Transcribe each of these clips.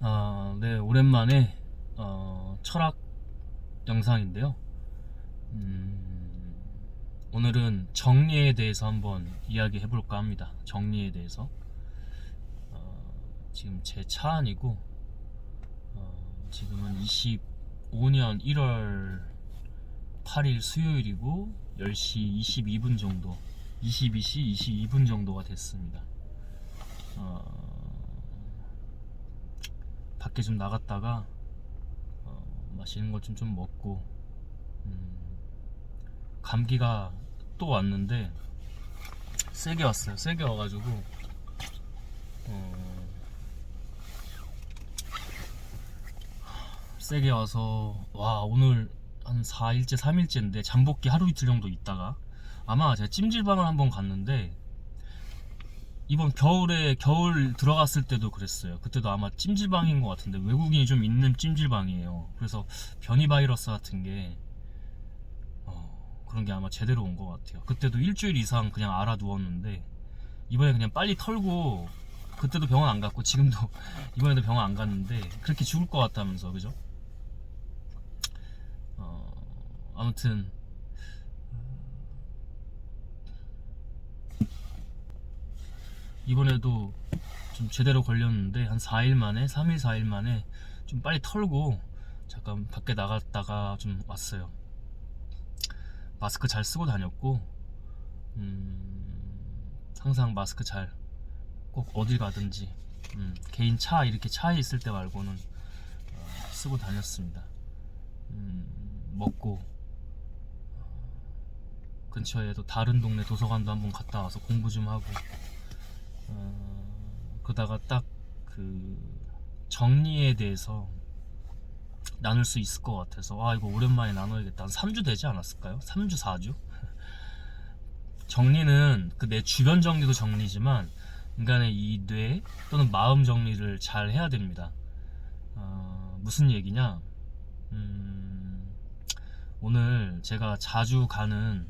아, 네, 오랜만에 어, 철학 영상인데요. 음, 오늘은 정리에 대해서 한번 이야기해 볼까 합니다. 정리에 대해서. 어, 지금 제 차 안이고, 어, 지금은 25년 1월 8일 수요일이고, 10시 22분 정도, 22시 22분 정도가 됐습니다. 어, 밖에 좀 나갔다가 어, 맛있는 것 좀 좀 먹고 음, 감기가 또 왔는데 세게 왔어요. 세게 와가지고 어, 세게 와서 와 오늘 한 4일째 3일째인데 잠복기 하루 이틀 정도 있다가 아마 제가 찜질방을 한번 갔는데 이번 겨울에 겨울 들어갔을 때도 그랬어요. 그때도 아마 찜질방인 것 같은데 외국인이 좀 있는 찜질방이에요. 그래서 변이 바이러스 같은 게 어, 그런 게 아마 제대로 온 것 같아요. 그때도 일주일 이상 그냥 알아 누웠는데 이번에 그냥 빨리 털고 그때도 병원 안 갔고 지금도 이번에도 병원 안 갔는데 그렇게 죽을 것 같다면서 그죠? 어, 아무튼 이번에도 좀 제대로 걸렸는데 한 4일 만에 3일 4일 만에 좀 빨리 털고 잠깐 밖에 나갔다가 좀 왔어요. 마스크 잘 쓰고 다녔고 음, 항상 마스크 잘 꼭 어딜 가든지 음, 개인 차 이렇게 차에 있을 때 말고는 어, 쓰고 다녔습니다. 음, 먹고. 어, 근처에 또 다른 동네 도서관도 한번 갔다 와서 공부 좀 하고 어, 그러다가 딱 그 정리에 대해서 나눌 수 있을 것 같아서 아 이거 오랜만에 나눠야겠다 한 3주 되지 않았을까요? 3주 4주? 정리는 그 내 주변 정리도 정리지만 인간의 이 뇌 또는 마음 정리를 잘 해야 됩니다 어, 무슨 얘기냐 음, 오늘 제가 자주 가는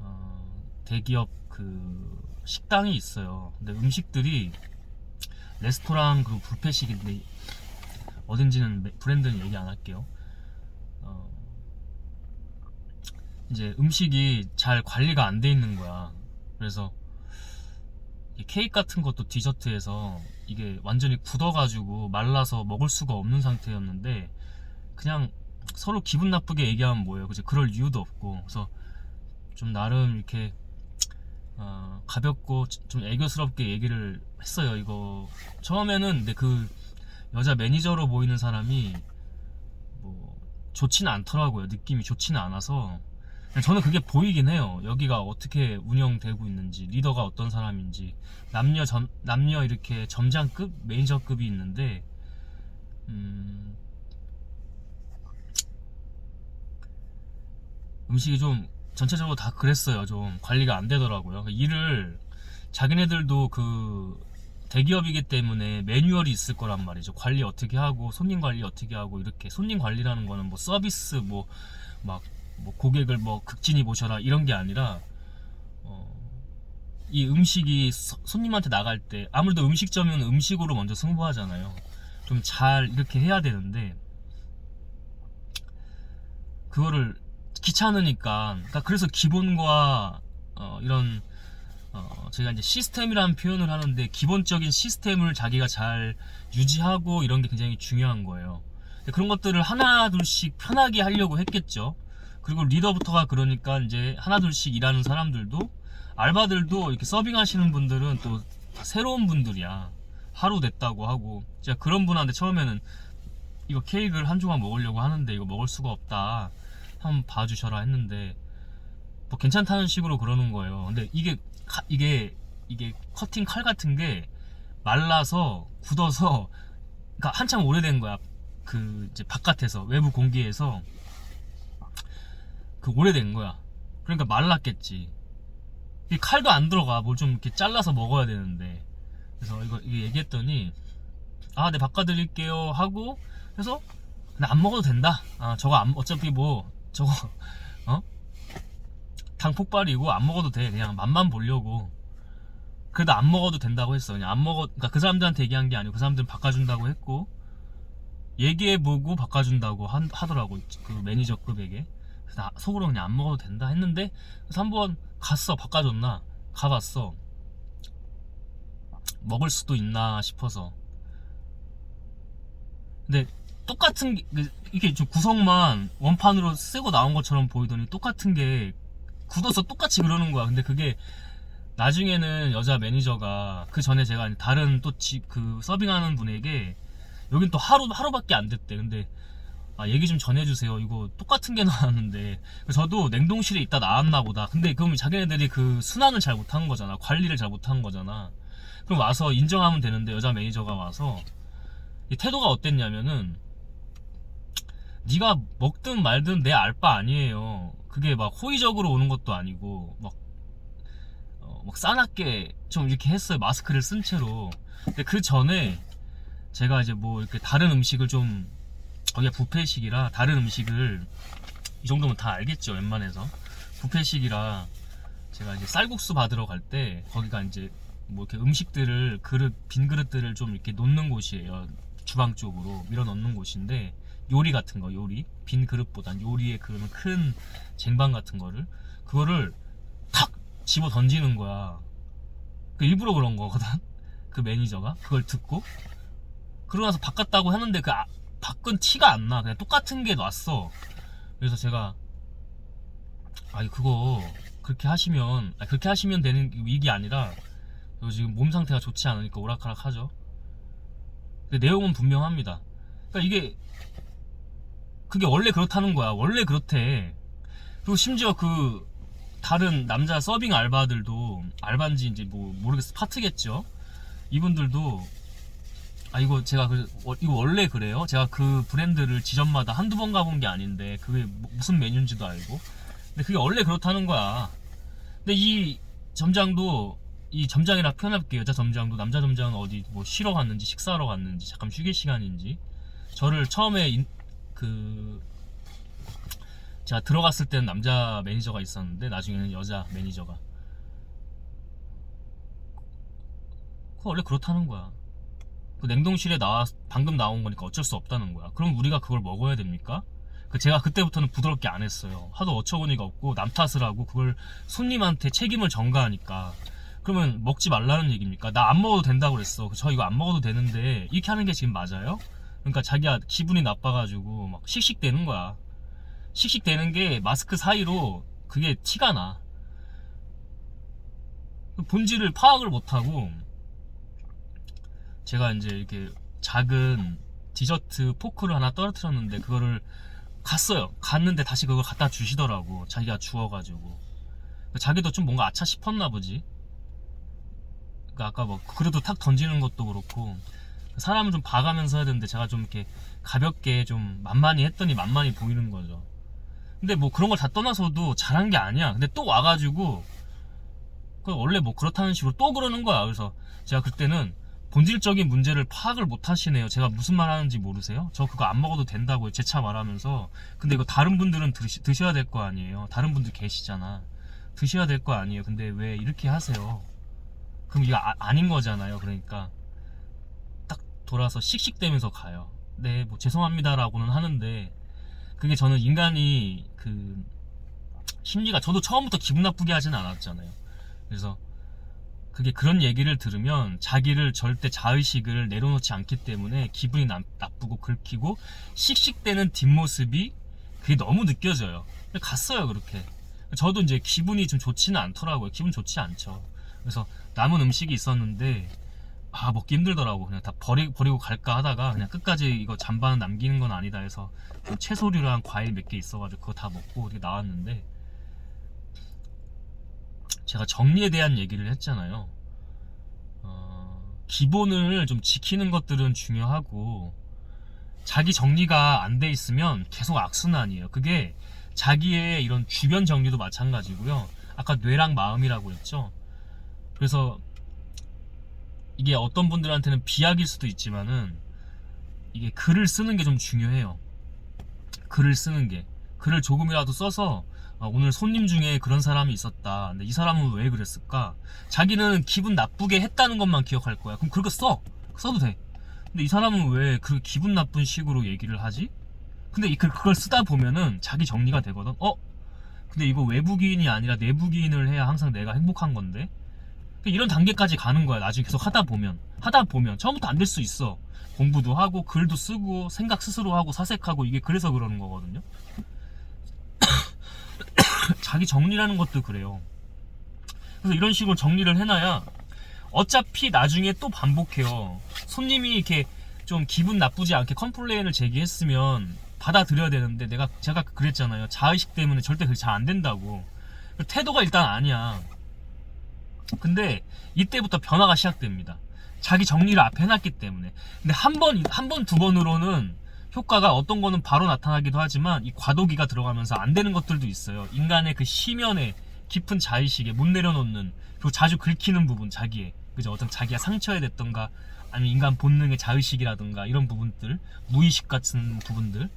어, 대기업 그 식당이 있어요. 근데 음식들이 레스토랑 그리고 뷔페식인데 어딘지는 매- 브랜드는 얘기 안 할게요. 어, 이제 음식이 잘 관리가 안 돼 있는 거야. 그래서 이 케이크 같은 것도 디저트에서 이게 완전히 굳어가지고 말라서 먹을 수가 없는 상태였는데 그냥 서로 기분 나쁘게 얘기하면 뭐예요. 그죠? 그럴 이유도 없고 그래서 좀 나름 이렇게 어, 가볍고 좀 애교스럽게 얘기를 했어요. 이거 처음에는 근데 그 여자 매니저로 보이는 사람이 뭐 좋지는 않더라고요. 느낌이 좋지는 않아서 저는 그게 보이긴 해요. 여기가 어떻게 운영되고 있는지 리더가 어떤 사람인지 남녀 점 남녀 이렇게 점장급 매니저급이 있는데 음, 음식이 좀 전체적으로 다 그랬어요. 좀 관리가 안 되더라고요. 그 일을 자기네들도 그 대기업이기 때문에 매뉴얼이 있을 거란 말이죠. 관리 어떻게 하고 손님 관리 어떻게 하고 이렇게 손님 관리라는 거는 뭐 서비스 뭐 막 뭐 고객을 뭐 극진히 모셔라 이런 게 아니라 어, 이 음식이 서- 손님한테 나갈 때 아무래도 음식점은 음식으로 먼저 승부하잖아요. 좀 잘 이렇게 해야 되는데 그거를 귀찮으니까 그러니까 그래서 기본과 어, 이런 어, 저희가 이제 시스템이라는 표현을 하는데 기본적인 시스템을 자기가 잘 유지하고 이런 게 굉장히 중요한 거예요. 그런 것들을 하나 둘씩 편하게 하려고 했겠죠. 그리고 리더부터가 그러니까 이제 하나 둘씩 일하는 사람들도 알바들도 이렇게 서빙하시는 분들은 또다 새로운 분들이야. 하루 됐다고 하고 제가 그런 분한테 처음에는 이거 케이크를 한 조각 먹으려고 하는데 이거 먹을 수가 없다. 한번 봐주셔라 했는데 뭐 괜찮다는 식으로 그러는 거예요. 근데 이게 카- 이게 이게 커팅 칼 같은 게 말라서 굳어서 그러니까 한참 오래된 거야. 그 이제 바깥에서 외부 공기에서 그 오래된 거야. 그러니까 말랐겠지. 이 칼도 안 들어가. 뭘 좀 이렇게 잘라서 먹어야 되는데. 그래서 이거 얘기했더니 아, 네 바꿔드릴게요 하고 해서 근데 안 먹어도 된다. 아, 저거 안, 어차피 뭐 저거 어? 당 폭발이고 안 먹어도 돼. 그냥 맛만 보려고. 그래도 안 먹어도 된다고 했어. 그냥 안 먹어, 그러니까 그 사람들한테 얘기한 게 아니고 그 사람들은 바꿔준다고 했고 얘기해보고 바꿔준다고 한- 하더라고 그 매니저급에게. 나 속으로 그냥 안 먹어도 된다 했는데 그래서 한번 갔어 바꿔줬나 가봤어. 먹을 수도 있나 싶어서. 근데 똑같은 게 그- 이게 좀 구성만 원판으로 쓰고 나온 것처럼 보이더니 똑같은 게 굳어서 똑같이 그러는 거야. 근데 그게 나중에는 여자 매니저가 그 전에 제가 다른 또 그 서빙하는 분에게 여긴 또 하루 하루밖에 안 됐대. 근데 아 얘기 좀 전해주세요. 이거 똑같은 게 나왔는데 저도 냉동실에 있다 나왔나 보다. 근데 그럼 자기네들이 그 순환을 잘 못한 거잖아. 관리를 잘 못한 거잖아. 그럼 와서 인정하면 되는데 여자 매니저가 와서 이 태도가 어땠냐면은 네가 먹든 말든 내 알바 아니에요. 그게 막 호의적으로 오는 것도 아니고 막, 어, 막 싸납게 좀 이렇게 했어요. 마스크를 쓴 채로. 근데 그 전에 제가 이제 뭐 이렇게 다른 음식을 좀 거기가 뷔페식이라 다른 음식을 이 정도면 다 알겠죠. 웬만해서 뷔페식이라 제가 이제 쌀국수 받으러 갈 때 거기가 이제 뭐 이렇게 음식들을 그릇 빈 그릇들을 좀 이렇게 놓는 곳이에요. 주방 쪽으로 밀어 넣는 곳인데 요리 같은 거 요리 빈 그릇보단 요리에 그러면 큰 쟁반 같은 거를 그거를 탁 집어 던지는 거야. 그 일부러 그런 거거든. 그 매니저가 그걸 듣고 그러고 나서 바꿨다고 하는데 그 아- 바꾼 티가 안 나. 그냥 똑같은 게 놨어. 그래서 제가 아니 그거 그렇게 하시면 아니, 그렇게 하시면 되는 이게 아니라 저 지금 몸 상태가 좋지 않으니까 오락가락 하죠. 근데 내용은 분명합니다. 그러니까 이게 그게 원래 그렇다는 거야. 원래 그렇대. 그리고 심지어 그 다른 남자 서빙 알바들도 알바인지 이제 뭐 모르겠어 파트겠죠. 이분들도 아 이거 제가 그 어, 이거 원래 그래요. 제가 그 브랜드를 지점마다 한두 번 가본 게 아닌데 그게 뭐- 무슨 메뉴인지도 알고. 근데 그게 원래 그렇다는 거야. 근데 이 점장도 이 점장이라 표현할게요. 여자 점장도 남자 점장은 어디 뭐 쉬러 갔는지 식사하러 갔는지 잠깐 휴게 시간인지 저를 처음에 인- 그 제가 들어갔을 때는 남자 매니저가 있었는데 나중에는 여자 매니저가 그거 원래 그렇다는 거야. 그 냉동실에 나와 방금 나온 거니까 어쩔 수 없다는 거야. 그럼 우리가 그걸 먹어야 됩니까? 그 제가 그때부터는 부드럽게 안 했어요. 하도 어처구니가 없고 남 탓을 하고 그걸 손님한테 책임을 전가하니까 그러면 먹지 말라는 얘기입니까? 나 안 먹어도 된다고 그랬어. 저 이거 안 먹어도 되는데 이렇게 하는 게 지금 맞아요? 그러니까 자기가 기분이 나빠가지고 막 씩씩대는 거야. 씩씩대는 게 마스크 사이로 그게 티가 나. 그 본질을 파악을 못하고 제가 이제 이렇게 작은 디저트 포크를 하나 떨어뜨렸는데 그거를 갔어요. 갔는데 다시 그걸 갖다 주시더라고. 자기가 주워가지고. 자기도 좀 뭔가 아차 싶었나 보지. 그러니까 아까 뭐 그래도 탁 던지는 것도 그렇고 사람을 좀 봐가면서 해야 되는데 제가 좀 이렇게 가볍게 좀 만만히 했더니 만만히 보이는 거죠. 근데 뭐 그런 걸 다 떠나서도 잘한 게 아니야. 근데 또 와가지고 그 원래 뭐 그렇다는 식으로 또 그러는 거야. 그래서 제가 그때는 본질적인 문제를 파악을 못 하시네요. 제가 무슨 말 하는지 모르세요? 저 그거 안 먹어도 된다고요. 제 차 말하면서. 근데 이거 다른 분들은 드시, 드셔야 될 거 아니에요. 다른 분들 계시잖아. 드셔야 될 거 아니에요. 근데 왜 이렇게 하세요? 그럼 이거 아, 닌 거잖아요. 그러니까 딱 돌아서 씩씩대면서 가요. 네, 뭐 죄송합니다라고는 하는데 그게 저는 인간이 그 심리가 저도 처음부터 기분 나쁘게 하진 않았잖아요. 그래서 그게 그런 얘기를 들으면 자기를 절대 자의식을 내려놓지 않기 때문에 기분이 나, 나쁘고 긁히고 씩씩대는 뒷모습이 그게 너무 느껴져요. 갔어요 그렇게. 저도 이제 기분이 좀 좋지는 않더라고요. 기분 좋지 않죠. 그래서 남은 음식이 있었는데 아 먹기 힘들더라고. 그냥 다 버리, 버리고 갈까 하다가 그냥 끝까지 이거 잔반 남기는 건 아니다 해서 좀 채소류랑 과일 몇 개 있어가지고 그거 다 먹고 이렇게 나왔는데 제가 정리에 대한 얘기를 했잖아요. 어, 기본을 좀 지키는 것들은 중요하고 자기 정리가 안 돼 있으면 계속 악순환이에요. 그게 자기의 이런 주변 정리도 마찬가지고요. 아까 뇌랑 마음이라고 했죠. 그래서 이게 어떤 분들한테는 비약일 수도 있지만은 이게 글을 쓰는 게 좀 중요해요. 글을 쓰는 게 글을 조금이라도 써서 아, 오늘 손님 중에 그런 사람이 있었다. 근데 이 사람은 왜 그랬을까? 자기는 기분 나쁘게 했다는 것만 기억할 거야. 그럼 그거 써. 써도 돼. 근데 이 사람은 왜 그 기분 나쁜 식으로 얘기를 하지? 근데 이- 그- 그걸 쓰다 보면은 자기 정리가 되거든. 어? 근데 이거 외국인이 아니라 내국인을 해야 항상 내가 행복한 건데? 이런 단계까지 가는 거야. 나중에 계속 하다 보면. 하다 보면. 처음부터 안 될 수 있어. 공부도 하고, 글도 쓰고, 생각 스스로 하고, 사색하고, 이게 그래서 그러는 거거든요. 자기 정리라는 것도 그래요. 그래서 이런 식으로 정리를 해놔야 어차피 나중에 또 반복해요. 손님이 이렇게 좀 기분 나쁘지 않게 컴플레인을 제기했으면 받아들여야 되는데 내가 제가 그랬잖아요. 자의식 때문에 절대 그게 잘 안 된다고. 태도가 일단 아니야. 근데 이때부터 변화가 시작됩니다. 자기 정리를 앞에 해놨기 때문에. 근데 한 번, 한 번, 두 번으로는 효과가 어떤 거는 바로 나타나기도 하지만 이 과도기가 들어가면서 안 되는 것들도 있어요. 인간의 그 시면에 깊은 자의식에 못 내려놓는 그리고 자주 긁히는 부분 자기의 그죠 어떤 자기가 상처에 됐던가 아니면 인간 본능의 자의식이라든가 이런 부분들 무의식 같은 부분들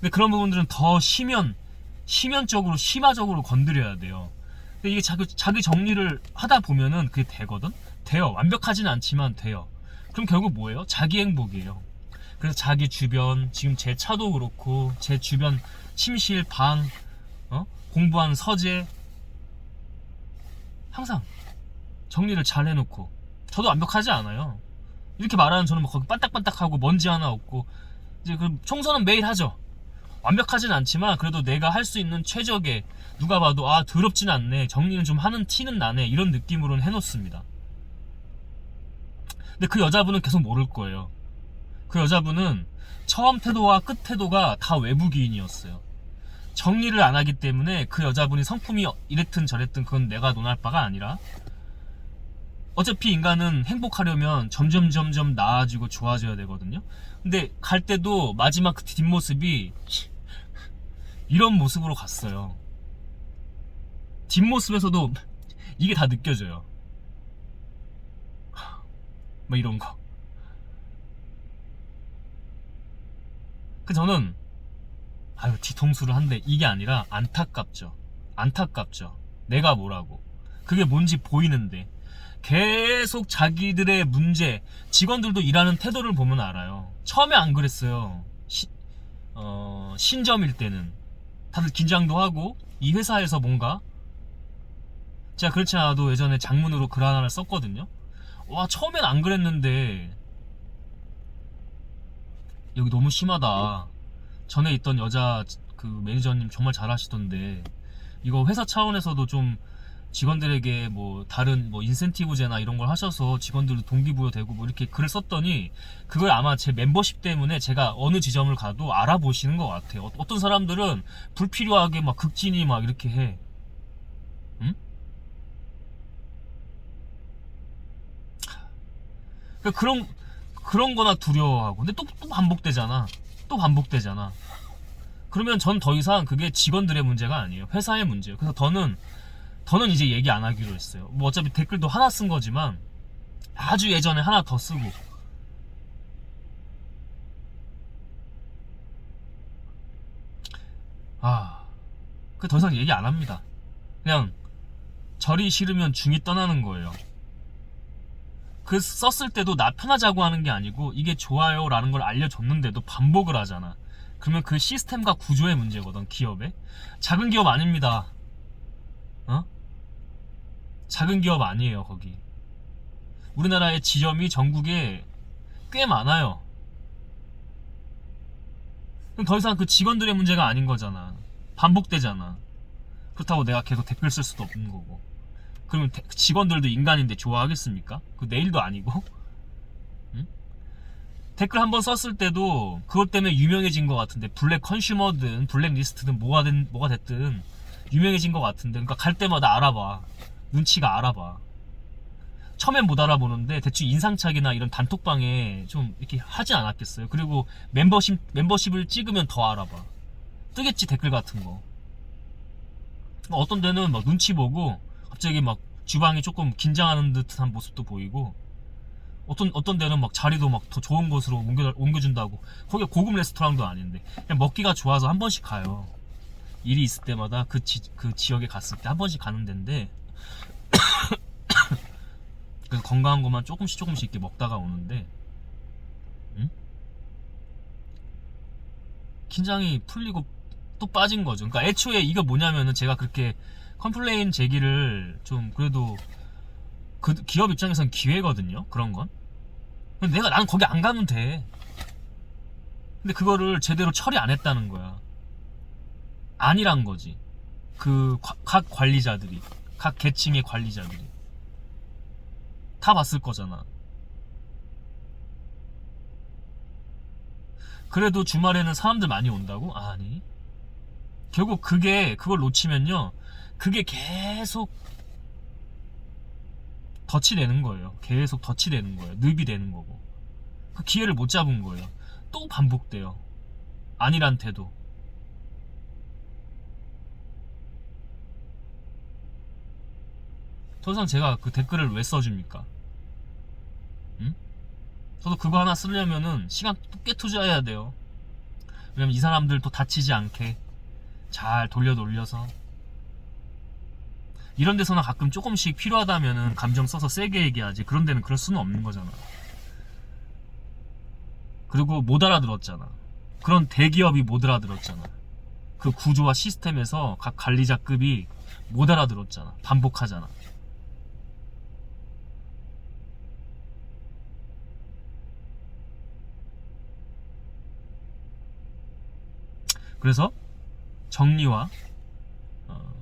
근데 그런 부분들은 더 심연 심연적으로 심화적으로 건드려야 돼요. 근데 이게 자기 자기 정리를 하다 보면은 그게 되거든. 돼요. 완벽하진 않지만 돼요. 그럼 결국 뭐예요? 자기 행복이에요. 그래서 자기 주변 지금 제 차도 그렇고 제 주변 침실 방 어? 공부하는 서재 항상 정리를 잘 해놓고 저도 완벽하지 않아요. 이렇게 말하는 저는 막 거기 반딱반딱하고 먼지 하나 없고 이제 그 청소는 매일 하죠. 완벽하진 않지만 그래도 내가 할 수 있는 최적의 누가 봐도 아 더럽진 않네 정리는 좀 하는 티는 나네 이런 느낌으로는 해놓습니다. 근데 그 여자분은 계속 모를 거예요. 그 여자분은 처음 태도와 끝 태도가 다 외국인이었어요. 정리를 안 하기 때문에 그 여자분이 성품이 이랬든 저랬든 그건 내가 논할 바가 아니라 어차피 인간은 행복하려면 점점 점점 나아지고 좋아져야 되거든요. 근데 갈 때도 마지막 그 뒷모습이 이런 모습으로 갔어요. 뒷모습에서도 이게 다 느껴져요. 뭐 이런 거. 그 저는 아유 뒤통수를 한데 이게 아니라 안타깝죠. 안타깝죠. 내가 뭐라고. 그게 뭔지 보이는데 계속 자기들의 문제 직원들도 일하는 태도를 보면 알아요. 처음에 안 그랬어요. 시- 어, 신점일 때는 다들 긴장도 하고 이 회사에서 뭔가 제가 그렇지 않아도 예전에 장문으로 글 하나를 썼거든요. 와 처음엔 안 그랬는데 여기 너무 심하다. 전에 있던 여자 그 매니저님 정말 잘하시던데 이거 회사 차원에서도 좀 직원들에게 뭐 다른 뭐 인센티브제나 이런 걸 하셔서 직원들도 동기부여되고 뭐 이렇게 글을 썼더니 그걸 아마 제 멤버십 때문에 제가 어느 지점을 가도 알아보시는 것 같아요. 어- 어떤 사람들은 불필요하게 막 극진이 막 이렇게 해. 응? 그러니까 그런 그런 거나 두려워하고 근데 또, 또 반복되잖아. 또 반복되잖아. 그러면 전 더 이상 그게 직원들의 문제가 아니에요. 회사의 문제예요. 그래서 더는 더는 이제 얘기 안 하기로 했어요. 뭐 어차피 댓글도 하나 쓴 거지만 아주 예전에 하나 더 쓰고 아, 그 더 이상 얘기 안 합니다. 그냥 절이 싫으면 중이 떠나는 거예요. 그 썼을 때도 나 편하자고 하는 게 아니고 이게 좋아요 라는 걸 알려줬는데도 반복을 하잖아. 그러면 그 시스템과 구조의 문제거든 기업에. 작은 기업 아닙니다. 어? 작은 기업 아니에요 거기. 우리나라의 지점이 전국에 꽤 많아요. 그럼 더 이상 그 직원들의 문제가 아닌 거잖아. 반복되잖아. 그렇다고 내가 계속 댓글 쓸 수도 없는 거고. 그러면 대- 직원들도 인간인데 좋아하겠습니까? 그 내일도 아니고. 응? 댓글 한 번 썼을 때도 그것 때문에 유명해진 것 같은데 블랙 컨슈머든 블랙 리스트든 뭐가 된 뭐가 됐든 유명해진 것 같은데 그러니까 갈 때마다 알아봐 눈치가 알아봐. 처음엔 못 알아보는데 대충 인상착이나 이런 단톡방에 좀 이렇게 하지 않았겠어요? 그리고 멤버십 멤버십을 찍으면 더 알아봐. 뜨겠지 댓글 같은 거. 어떤 데는 막 눈치 보고 갑자기 막 주방이 조금 긴장하는 듯한 모습도 보이고 어떤 어떤 데는 막 자리도 막 더 좋은 곳으로 옮겨 옮겨준다고. 거기 고급 레스토랑도 아닌데. 그냥 먹기가 좋아서 한 번씩 가요. 일이 있을 때마다 그, 지, 그 지역에 갔을 때 한 번씩 가는 데인데 건강한 것만 조금씩 조금씩 이렇게 먹다가 오는데 응? 긴장이 풀리고 또 빠진 거죠. 그러니까 애초에 이거 뭐냐면은 제가 그렇게 컴플레인 제기를 좀 그래도 그 기업 입장에선 기회거든요. 그런 건. 근데 내가 나는 거기 안 가면 돼. 근데 그거를 제대로 처리 안 했다는 거야. 아니란 거지. 그 각 관리자들이 각 계층의 관리자들이 다 봤을 거잖아. 그래도 주말에는 사람들 많이 온다고? 아니. 결국 그게 그걸 놓치면요. 그게 계속 덫이 되는 거예요. 계속 덫이 되는 거예요. 늪이 되는 거고. 그 기회를 못 잡은 거예요. 또 반복돼요. 아니란 태도. 더 이상 제가 그 댓글을 왜 써줍니까? 응? 저도 그거 하나 쓰려면은 시간 꽤 투자해야 돼요. 왜냐면 이 사람들도 다치지 않게 잘 돌려 돌려서 이런 데서나 가끔 조금씩 필요하다면은 감정 써서 세게 얘기하지. 그런 데는 그럴 수는 없는 거잖아. 그리고 못 알아들었잖아. 그런 대기업이 못 알아들었잖아. 그 구조와 시스템에서 각 관리자급이 못 알아들었잖아. 반복하잖아. 그래서 정리와 어,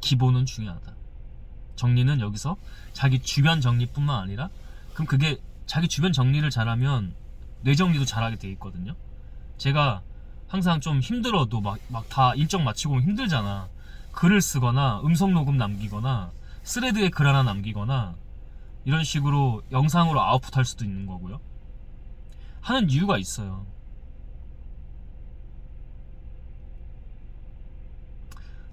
기본은 중요하다. 정리는 여기서 자기 주변 정리뿐만 아니라 그럼 그게 자기 주변 정리를 잘하면 뇌 정리도 잘하게 돼 있거든요. 제가 항상 좀 힘들어도 막 막 다 일정 마치고 힘들잖아. 글을 쓰거나 음성 녹음 남기거나 스레드에 글 하나 남기거나 이런 식으로 영상으로 아웃풋 할 수도 있는 거고요. 하는 이유가 있어요.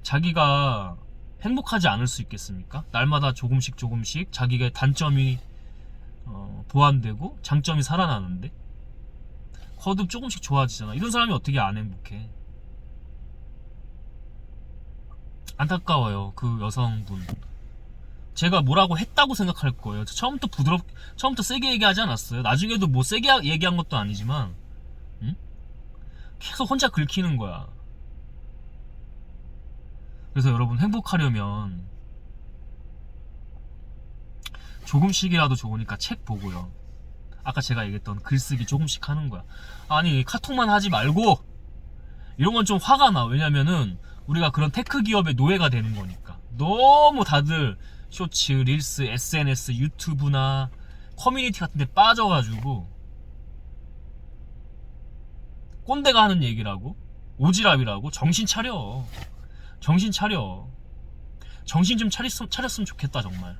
자기가 행복하지 않을 수 있겠습니까? 날마다 조금씩 조금씩 자기가 단점이 어, 보완되고 장점이 살아나는데 거듭 조금씩 좋아지잖아. 이런 사람이 어떻게 안 행복해? 안타까워요. 그 여성분. 제가 뭐라고 했다고 생각할 거예요. 처음부터 부드럽, 처음부터 세게 얘기하지 않았어요. 나중에도 뭐 세게 얘기한 것도 아니지만, 응? 계속 혼자 긁히는 거야. 그래서 여러분 행복하려면 조금씩이라도 좋으니까 책 보고요. 아까 제가 얘기했던 글쓰기 조금씩 하는 거야. 아니 카톡만 하지 말고 이런 건 좀 화가 나. 왜냐면은 우리가 그런 테크 기업의 노예가 되는 거니까. 너무 다들 쇼츠, 릴스, SNS, 유튜브나 커뮤니티 같은 데 빠져가지고 꼰대가 하는 얘기라고 오지랖이라고 정신 차려. 정신 차려. 정신 좀 차렸으면, 차렸으면 좋겠다, 정말.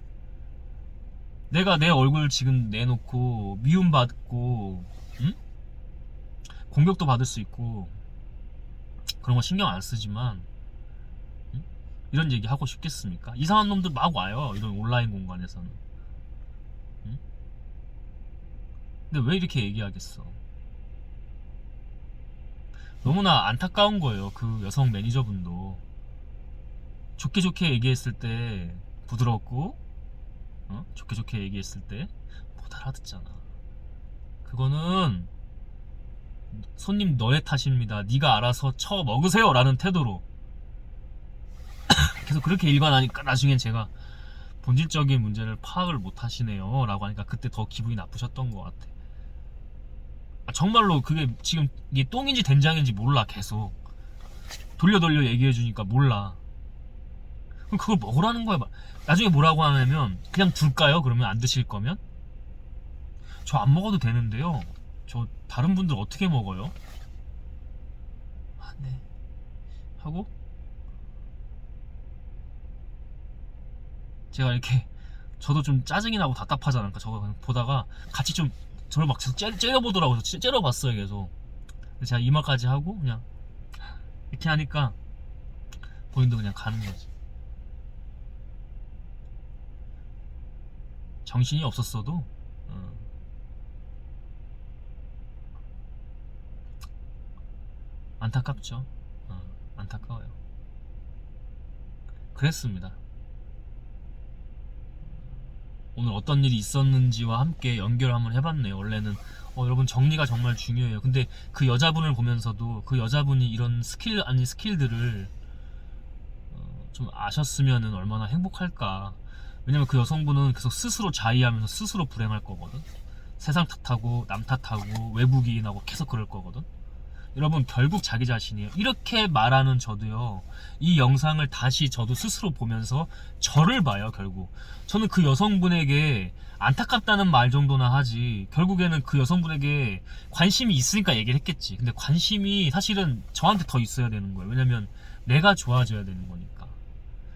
내가 내 얼굴 지금 내놓고, 미움받고, 응? 공격도 받을 수 있고, 그런 거 신경 안 쓰지만, 응? 이런 얘기 하고 싶겠습니까? 이상한 놈들 막 와요, 이런 온라인 공간에서는. 응? 근데 왜 이렇게 얘기하겠어? 너무나 안타까운 거예요, 그 여성 매니저분도. 좋게 좋게 얘기했을 때 부드럽고 어? 좋게 좋게 얘기했을 때 못 알아듣잖아. 그거는 손님 너의 탓입니다. 네가 알아서 쳐 먹으세요라는 태도로 계속 그렇게 일관하니까 나중엔 제가 본질적인 문제를 파악을 못 하시네요 라고 하니까 그때 더 기분이 나쁘셨던 것 같아. 아, 정말로 그게 지금 이게 똥인지 된장인지 몰라 계속 돌려 돌려 얘기해 주니까 몰라. 그럼 그걸 먹으라는 거야. 나중에 뭐라고 하냐면 그냥 둘까요? 그러면 안 드실 거면 저 안 먹어도 되는데요. 저 다른 분들 어떻게 먹어요? 아, 네. 하고 제가 이렇게 저도 좀 짜증이 나고 답답하잖아. 그러니까 저거 보다가 같이 좀 저를 막 계속 째려, 째려보더라고요. 째려봤어요, 계속. 제가 이마까지 하고 그냥 이렇게 하니까 본인도 그냥 가는 거지. 정신이 없었어도 어, 안타깝죠. 어, 안타까워요. 그랬습니다. 오늘 어떤 일이 있었는지와 함께 연결 한번 해봤네요. 원래는 어, 여러분 정리가 정말 중요해요. 근데 그 여자분을 보면서도 그 여자분이 이런 스킬 아닌 스킬들을 어, 좀 아셨으면은 얼마나 행복할까. 왜냐면 그 여성분은 계속 스스로 자의하면서 스스로 불행할 거거든. 세상 탓하고 남 탓하고 외국인하고 계속 그럴 거거든. 여러분 결국 자기 자신이에요. 이렇게 말하는 저도요. 이 영상을 다시 저도 스스로 보면서 저를 봐요. 결국 저는 그 여성분에게 안타깝다는 말 정도나 하지. 결국에는 그 여성분에게 관심이 있으니까 얘기를 했겠지. 근데 관심이 사실은 저한테 더 있어야 되는 거예요. 왜냐면 내가 좋아져야 되는 거니까.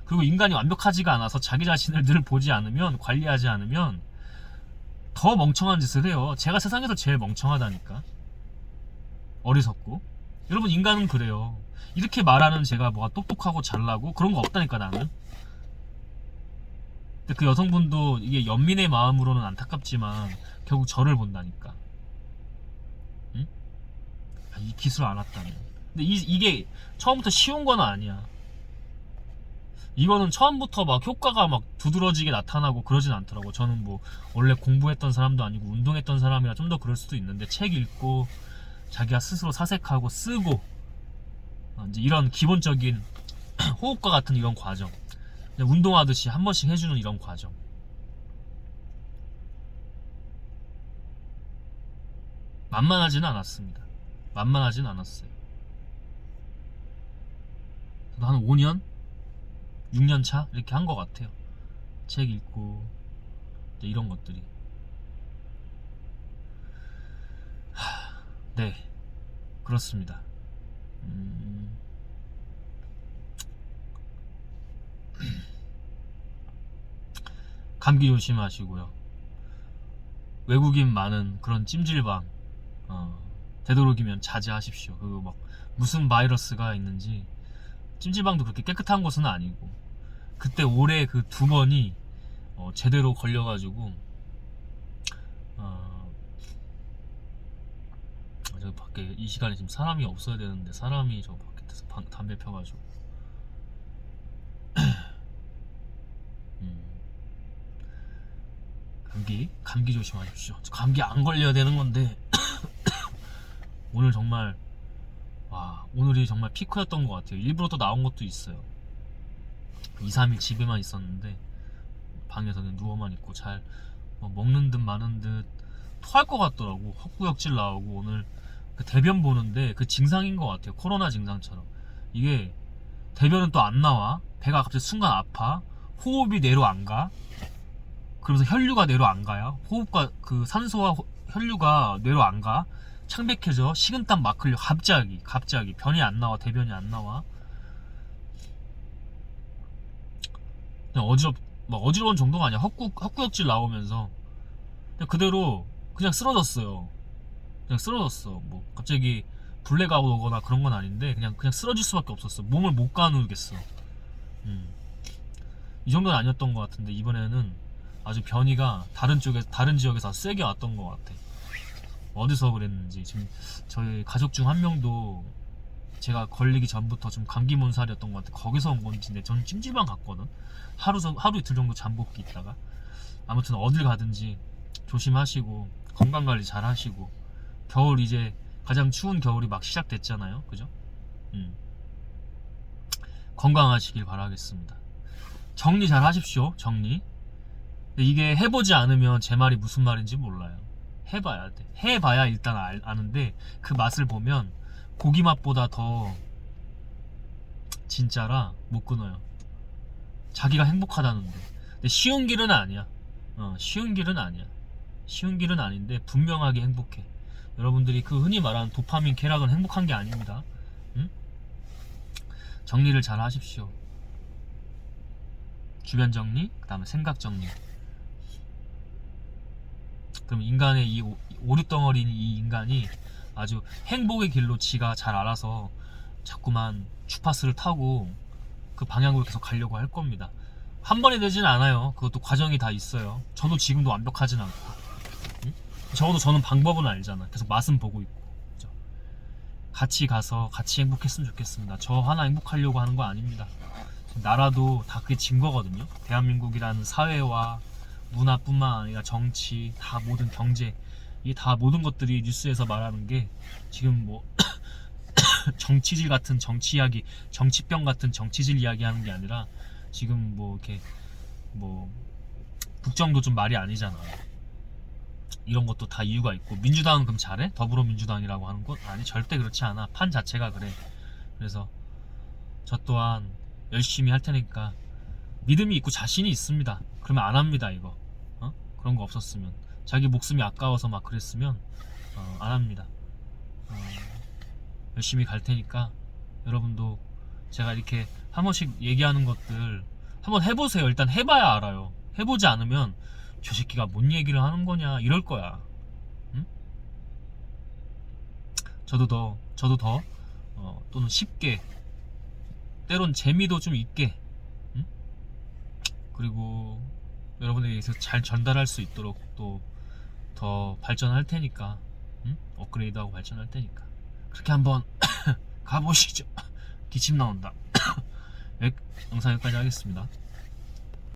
그리고 인간이 완벽하지가 않아서 자기 자신을 늘 보지 않으면 관리하지 않으면 더 멍청한 짓을 해요. 제가 세상에서 제일 멍청하다니까. 어리석고. 여러분 인간은 그래요. 이렇게 말하는 제가 뭐가 똑똑하고 잘나고 그런 거 없다니까 나는. 근데 그 여성분도 이게 연민의 마음으로는 안타깝지만 결국 저를 본다니까. 응? 아, 이 기술 알았다면. 근데 이, 이게 처음부터 쉬운 건 아니야. 이거는 처음부터 막 효과가 막 두드러지게 나타나고 그러진 않더라고. 저는 뭐 원래 공부했던 사람도 아니고 운동했던 사람이라 좀 더 그럴 수도 있는데 책 읽고 자기가 스스로 사색하고 쓰고 어, 이제 이런 기본적인 호흡과 같은 이런 과정. 운동하듯이 한 번씩 해주는 이런 과정. 만만하지는 않았습니다. 만만하지는 않았어요. 저도 한 5년? 6년 차? 이렇게 한 것 같아요. 책 읽고, 이런 것들이. 하, 네. 그렇습니다. 음... 감기 조심하시고요. 외국인 많은 그런 찜질방 어, 되도록이면 자제하십시오. 그리고 막 무슨 바이러스가 있는지 찜질방도 그렇게 깨끗한 곳은 아니고 그때 올해 그 두 번이 어, 제대로 걸려가지고 어, 저 밖에 이 시간에 지금 사람이 없어야 되는데 사람이 저 밖에서 방- 담배 펴가지고 음. 감기 감기 조심하십시오. 저 감기 안 걸려야 되는 건데 오늘 정말 와 오늘이 정말 피크였던 것 같아요. 일부러 또 나온 것도 있어요. 2, 3일 집에만 있었는데 방에서 그냥 누워만 있고 잘뭐 먹는 듯 마는 듯 토할 것 같더라고 헛구역질 나오고 오늘 그 대변 보는데 그 증상인 것 같아요. 코로나 증상처럼 이게 대변은 또 안 나와 배가 갑자기 순간 아파 호흡이 내로 안 가. 그러면서 혈류가 내로 안 가요. 호흡과 그 산소와 호- 혈류가 내로 안 가. 창백해져. 식은땀 막 흘려. 갑자기, 갑자기. 변이 안 나와. 대변이 안 나와. 그냥 어지럽, 막 어지러운 정도가 아니야. 헛구, 헛구역질 나오면서. 그냥 그대로 그냥 쓰러졌어요. 그냥 쓰러졌어. 뭐, 갑자기 블랙아웃 오거나 그런 건 아닌데, 그냥, 그냥 쓰러질 수밖에 없었어. 몸을 못 가누겠어. 음. 이 정도는 아니었던 것 같은데, 이번에는 아주 변이가 다른 쪽에 다른 지역에서 세게 왔던 것 같아. 어디서 그랬는지 지금 저희 가족 중 한 명도 제가 걸리기 전부터 좀 감기 몸살이었던 것 같아. 거기서 온 건지, 근데 저는 찜질방 갔거든. 하루 전- 하루 이틀 정도 잠복기 있다가 아무튼 어딜 가든지 조심하시고 건강 관리 잘 하시고 겨울 이제 가장 추운 겨울이 막 시작됐잖아요. 그죠? 음. 건강하시길 바라겠습니다. 정리 잘 하십시오. 정리. 이게 해보지 않으면 제 말이 무슨 말인지 몰라요. 해봐야 돼. 해봐야 일단 알- 아는데 그 맛을 보면 고기 맛보다 더 진짜라 못 끊어요. 자기가 행복하다는데. 근데 쉬운 길은 아니야. 어, 쉬운 길은 아니야. 쉬운 길은 아닌데 분명하게 행복해. 여러분들이 그 흔히 말하는 도파민 쾌락은 행복한 게 아닙니다. 응? 정리를 잘 하십시오. 주변 정리, 그 다음에 생각 정리. 그럼 인간의 이 오- 오류덩어리인 이 인간이 아주 행복의 길로 지가 잘 알아서 자꾸만 주파수를 타고 그 방향으로 계속 가려고 할 겁니다. 한 번에 되지는 않아요. 그것도 과정이 다 있어요. 저도 지금도 완벽하진 않고. 응? 적어도 저는 방법은 알잖아. 계속 맛은 보고 있고. 그죠? 같이 가서 같이 행복했으면 좋겠습니다. 저 하나 행복하려고 하는 거 아닙니다. 나라도 다 그게 증거거든요. 대한민국이라는 사회와 문화뿐만 아니라 정치, 다 모든 경제, 이 다 모든 것들이 뉴스에서 말하는 게 지금 뭐 정치질 같은 정치 이야기, 정치병 같은 정치질 이야기 하는 게 아니라 지금 뭐 이렇게 뭐 국정도 좀 말이 아니잖아. 이런 것도 다 이유가 있고 민주당은 그럼 잘해? 더불어민주당이라고 하는 건 아니 절대 그렇지 않아. 판 자체가 그래. 그래서 저 또한 열심히 할 테니까 믿음이 있고 자신이 있습니다. 그러면 안 합니다 이거. 어? 그런 거 없었으면 자기 목숨이 아까워서 막 그랬으면 어, 안 합니다. 어, 열심히 갈 테니까 여러분도 제가 이렇게 한 번씩 얘기하는 것들 한번 해보세요. 일단 해봐야 알아요. 해보지 않으면 저 새끼가 뭔 얘기를 하는 거냐 이럴 거야. 응? 저도 더 저도 더 어, 또는 쉽게 때론 재미도 좀 있게 응? 그리고 여러분에게서 잘 전달할 수 있도록 또 더 발전할 테니까 응? 업그레이드하고 발전할 테니까 그렇게 한번 가보시죠 기침 나온다 여기- 영상 여기까지 하겠습니다